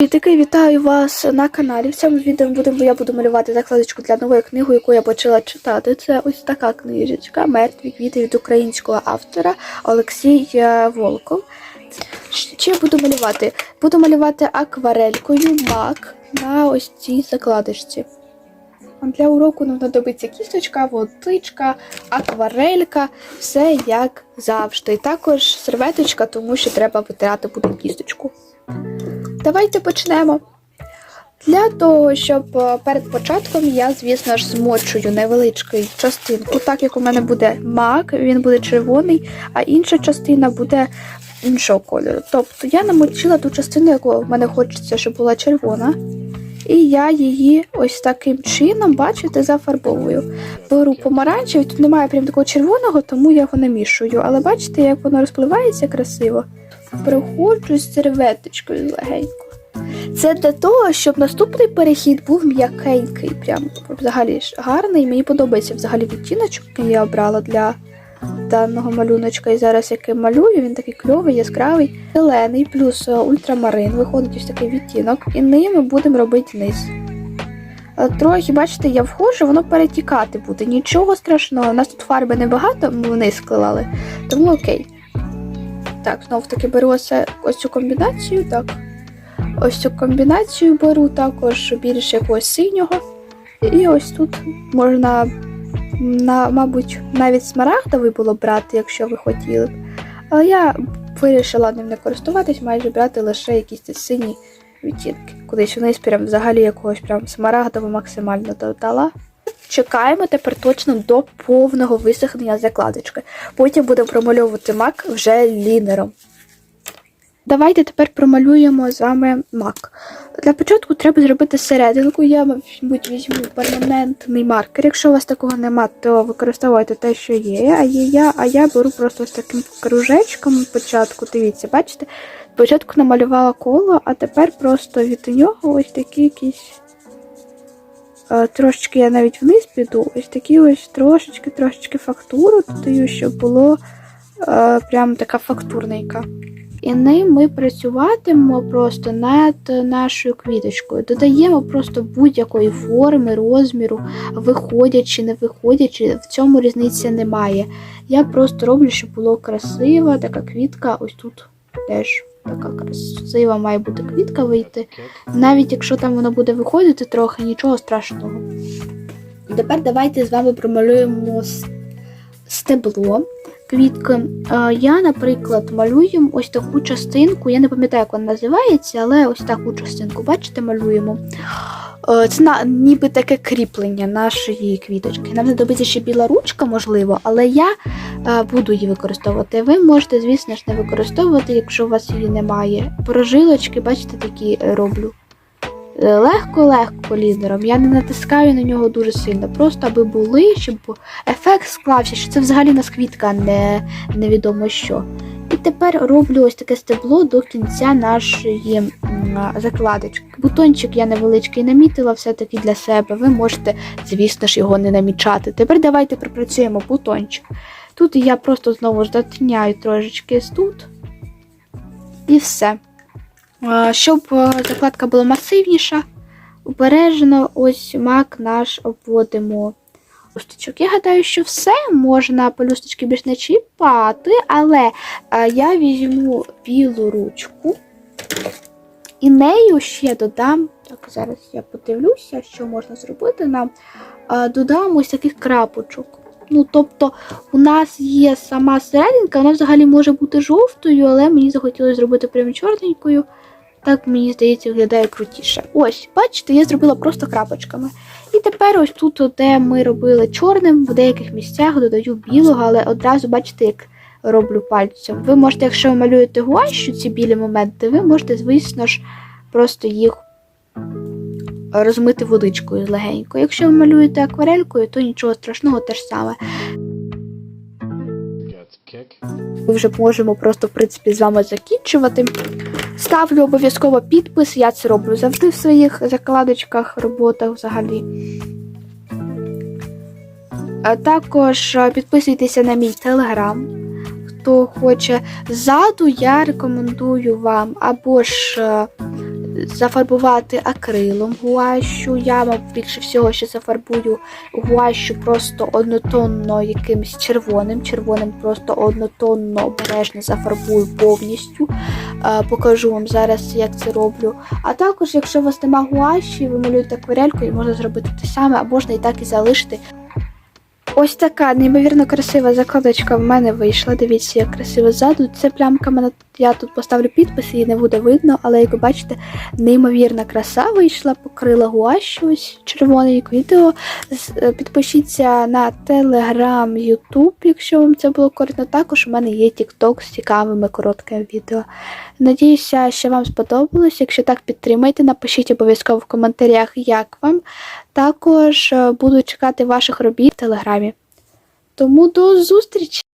Привітики, вітаю вас на каналі. В цьому відео будемо, я буду малювати закладочку для нової книги, яку я почала читати. Це ось така книжечка Мертві квіти від українського автора Олексій Волков. Що я буду малювати? Буду малювати акварелькою мак на ось цій закладочці. Для уроку нам знадобиться кісточка, водичка, акварелька, все як завжди. Також серветочка, тому що треба витирати буде кісточку. Давайте почнемо. Для того, щоб е, перед початком я, звісно ж, змочую невеличку частинку, так як у мене буде мак, він буде червоний, а інша частина буде іншого кольору. Тобто я намочила ту частину, яку в мене хочеться, щоб була червона. І я її ось таким чином, бачите, зафарбовую. Беру помаранчевий, тут немає прям такого червоного, тому я його не мішую. Але бачите, як воно розпливається красиво. Проходжу з серветочкою легенько. Це для того, щоб наступний перехід був м'якенький, прям взагалі гарний. Мені подобається взагалі відтіночок, який я обрала для даного малюночка. І зараз який малюю, він такий кльовий, яскравий, зелений, плюс е, ультрамарин. Виходить ось такий відтінок, і ним ми будемо робити низ. Е, Трохи, бачите, я входжу, воно перетікати буде. Нічого страшного. У нас тут фарби небагато, ми вниз клали, тому окей. Так, знов таки беру ось, ось цю комбінацію. Так. Ось цю комбінацію беру також більше якогось синього. І ось тут можна, на, мабуть, навіть смарагдовий було брати, якщо ви хотіли б. Але я вирішила ним не користуватись, майже брати лише якісь ці сині відтінки. Кудись вниз прям взагалі якогось прям смарагдового максимально додала. Чекаємо тепер точно до повного висохнення закладочки. Потім будемо промальовувати мак вже лінером. Давайте тепер промалюємо з вами мак. Для початку треба зробити серединку. Я, мабуть, візьму перманентний маркер. Якщо у вас такого нема, то використовуйте те, що є. А є я, а я беру просто ось таким кружечком спочатку. Дивіться, бачите? Спочатку намалювала коло, а тепер просто від нього ось такі якісь. Е, Трошечки я навіть вниз піду, ось такі ось трошечки, трошечки фактуру додаю, щоб було е, прям така фактурненька. І ним ми працюватимемо просто над нашою квіточкою. Додаємо просто будь-якої форми, розміру, виходячи, не виходячи, в цьому різниці немає. Я просто роблю, щоб було красиво, така квітка, ось тут теж така красива має бути квітка вийти. Навіть якщо там воно буде виходити трохи, нічого страшного. Тепер давайте з вами промалюємо стебло квітки. Я, наприклад, малюю ось таку частинку. Я не пам'ятаю, як вона називається, але ось таку частинку, бачите, малюємо. Це на, ніби таке кріплення нашої квіточки. Нам знадобиться ще біла ручка, можливо, але я е, буду її використовувати. Ви можете, звісно ж, не використовувати, якщо у вас її немає. Прожилочки, бачите, такі роблю. Легко-легко лінером. Я не натискаю на нього дуже сильно, просто аби були, щоб ефект склався, що це взагалі нас квітка, не невідомо що. І тепер роблю ось таке стебло до кінця нашої закладочки. Бутончик я невеличкий намітила все-таки для себе. Ви можете, звісно ж, його не намічати. Тепер давайте пропрацюємо бутончик. Тут я просто знову ж затиняю трошечки тут. І все. Щоб е, закладка була масивніша, обережно ось мак наш обводимо. Я гадаю, що все можна пелюсточки більш не чіпати, але е, я візьму білу ручку і нею ще додам. Так, зараз я подивлюся, що можна зробити нам. Е, Додам ось таких крапочок. Ну, тобто, у нас є сама серединка, вона взагалі може бути жовтою, але мені захотілося зробити прям чорненькою. Так, мені здається, виглядає крутіше. Ось, бачите, я зробила просто крапочками. І тепер ось тут, де ми робили чорним, в деяких місцях додаю білого, але одразу бачите, як роблю пальцем. Ви можете, якщо ви малюєте гуашю, ці білі моменти, ви можете, звісно ж, просто їх розмити водичкою легенько. Якщо ви малюєте акварелькою, то нічого страшного те ж саме. Ми вже можемо просто, в принципі, з вами закінчувати. Ставлю обов'язково підпис, я це роблю завжди в своїх закладочках, роботах взагалі. А також е, підписуйтеся на мій телеграм. Хто хоче ззаду, я рекомендую вам або ж е, зафарбувати акрилом гуащу. Я, мабуть, більше всього ще зафарбую гуащу просто однотонно якимось червоним. Червоним просто однотонно обережно зафарбую повністю. Е, Покажу вам зараз, як це роблю. А також, якщо у вас нема гуаші, ви малюєте акварелькою, можна зробити те саме, а можна і так і залишити. Ось така неймовірно красива закладочка в мене вийшла. Дивіться, як красиво ззаду. Це плямка мене. Я тут поставлю підпис, її не буде видно, але як ви бачите, неймовірна краса вийшла, покрила гуащу ось червоненько відео. Е, Підпишіться на Telegram, YouTube, якщо вам це було корисно. Також у мене є TikTok з цікавими короткими відео. Надіюся, що вам сподобалось. Якщо так, підтримайте, напишіть обов'язково в коментарях, як вам. Також е, буду чекати ваших робіт в телеграмі. Тому до зустрічі!